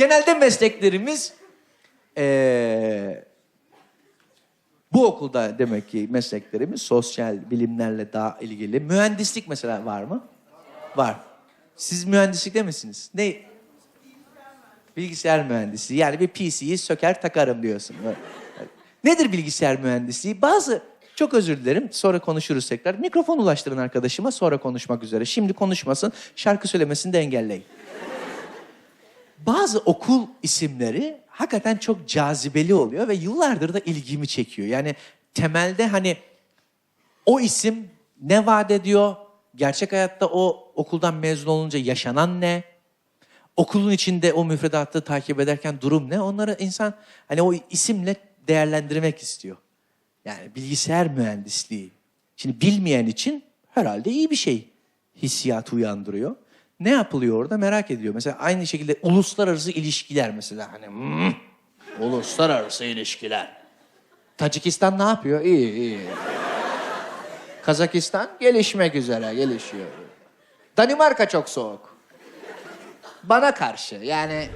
Genelde mesleklerimiz eee, bu okulda demek ki mesleklerimiz sosyal bilimlerle daha ilgili. Mühendislik mesela var mı? Var. Siz mühendislikte misiniz? Ne? Bilgisayar mühendisliği. Yani bir PC'yi söker takarım diyorsun. Nedir bilgisayar mühendisliği? Bazı çok özür dilerim. Sonra konuşuruz tekrar. Mikrofon ulaştırın arkadaşıma sonra konuşmak üzere. Şimdi konuşmasın. Şarkı söylemesini de engelleyin. Bazı okul isimleri hakikaten çok cazibeli oluyor ve yıllardır da ilgimi çekiyor. Yani temelde hani o isim ne vaat ediyor? Gerçek hayatta o okuldan mezun olunca yaşanan ne? Okulun içinde o müfredatı takip ederken durum ne? Onları insan hani o isimle değerlendirmek istiyor. Yani bilgisayar mühendisliği. Şimdi bilmeyen için herhalde iyi bir şey hissiyatı uyandırıyor. Ne yapılıyor orada merak ediyor. Mesela aynı şekilde uluslararası ilişkiler mesela hani hmm, uluslararası ilişkiler. Tacikistan ne yapıyor? İyi iyi. Kazakistan gelişmek üzere gelişiyor. Danimarka çok soğuk. Bana karşı yani